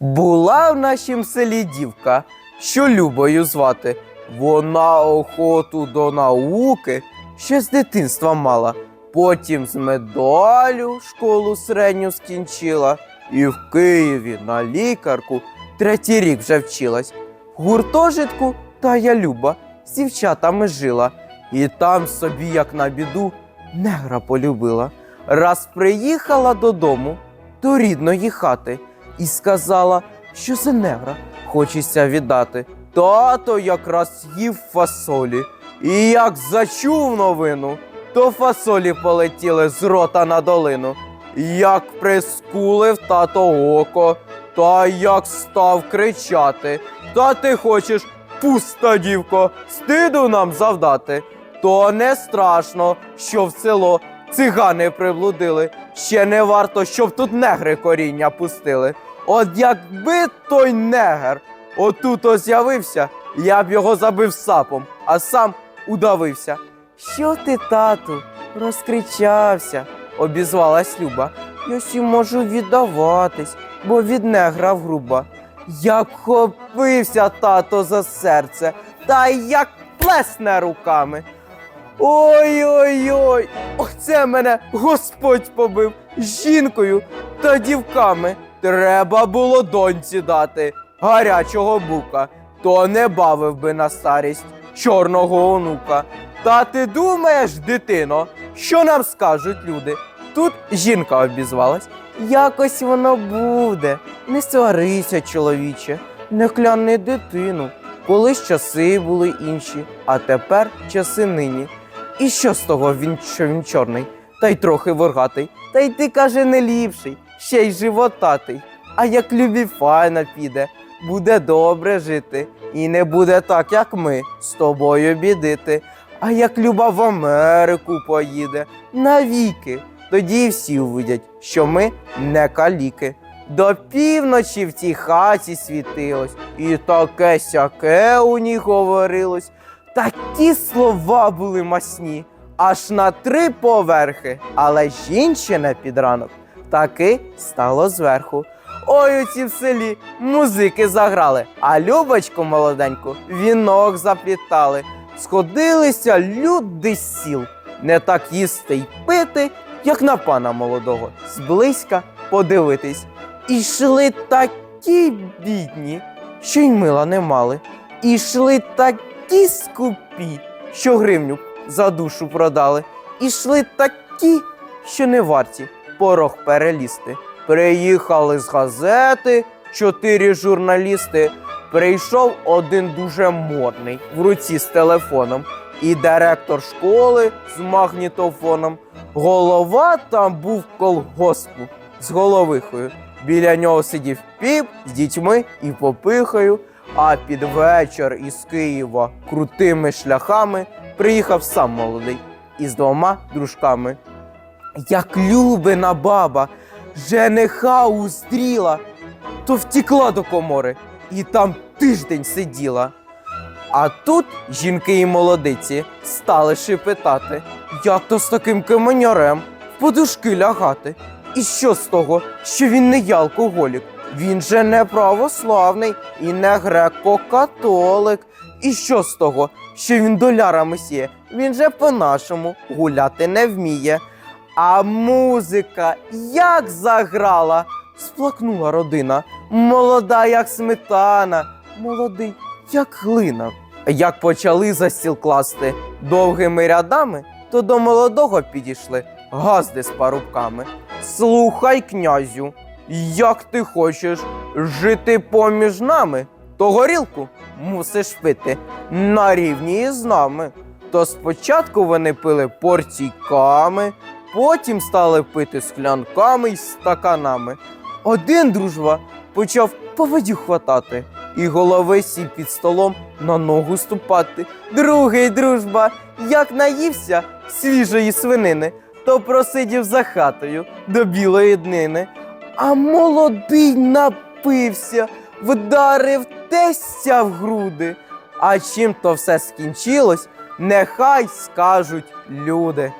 Була в нашім селі дівка, що Любою звати. Вона охоту до науки ще з дитинства мала. Потім з медалю школу середню скінчила і в Києві на лікарку третій рік вже вчилась. В гуртожитку та я Люба з дівчатами жила, і там собі, як на біду, негра полюбила. Раз приїхала додому до рідної хати і сказала, що за негра хочеться віддати. Тато якраз їв фасолі. І як зачув новину, то фасолі полетіли з рота на долину. Як прискулив тато око, та як став кричати. Та ти хочеш, пуста дівко, стиду нам завдати. То не страшно, що в село цигани приблудили. Ще не варто, щоб тут негри коріння пустили. От якби той негер отут ось з'явився, я б його забив сапом, а сам удавився. Що ти, тату, розкричався, обізвалась Люба. Я сі можу віддаватись, бо від негра груба. Як хопився тато за серце, та як плесне руками. Ой-ой-ой, оце мене Господь побив жінкою та дівками. Треба було доньці дати гарячого бука, то не бавив би на старість чорного онука. Та ти думаєш, дитино, що нам скажуть люди? Тут жінка обізвалась. Якось воно буде. Не сварися, чоловіче, не кляни дитину. Колись часи були інші, а тепер часи нині. І що з того він, що він чорний, та й трохи воргатий, та й ти каже не ліпший, ще й животатий. А як любі файна піде, буде добре жити, і не буде так, як ми, з тобою бідити. А як люба в Америку поїде навіки, тоді всі увидять, що ми не каліки. До півночі в цій хаті світилось, і таке сяке у ній говорилось. Такі слова були масні, аж на три поверхи, але жінчина під ранок таки стало зверху. Ой, у ці в селі музики заграли, а Любочку молоденьку вінок заплітали. Сходилися люди з сіл, не так їсти й пити, як на пана молодого, зблизька подивитись. І йшли такі бідні, що й мила не мали. І йшли такі скупі, що гривню за душу продали. І йшли такі, що не варті порог перелізти. Приїхали з газети чотири журналісти. Прийшов один дуже модний в руці з телефоном, і директор школи з магнітофоном. Голова там був колгоспу з головихою. Біля нього сидів піп з дітьми і попихою. А під вечір із Києва крутими шляхами приїхав сам молодий із двома дружками. Як любина баба жениха уздріла, то втікла до комори і там тиждень сиділа. А тут жінки і молодиці стали шепетати, як то з таким каменярем в подушки лягати. І що з того, що він не є алкоголік? Він же не православний і не греко-католик. І що з того, що він долярами сіє? Він же по-нашому гуляти не вміє. А музика як заграла, сплакнула родина, молода, як сметана, молодий, як глина. Як почали за стіл класти довгими рядами, то до молодого підійшли газди з парубками. Слухай, князю, як ти хочеш жити поміж нами, то горілку мусиш пити на рівні із нами. То спочатку вони пили порційками, потім стали пити склянками й стаканами. Один дружба почав по воді хватати, і голови сів під столом на ногу ступати. Другий дружба, як наївся свіжої свинини, то просидів за хатою до білої днини. А молодий напився, вдарив тестя в груди. А чим то все скінчилось, нехай скажуть люди.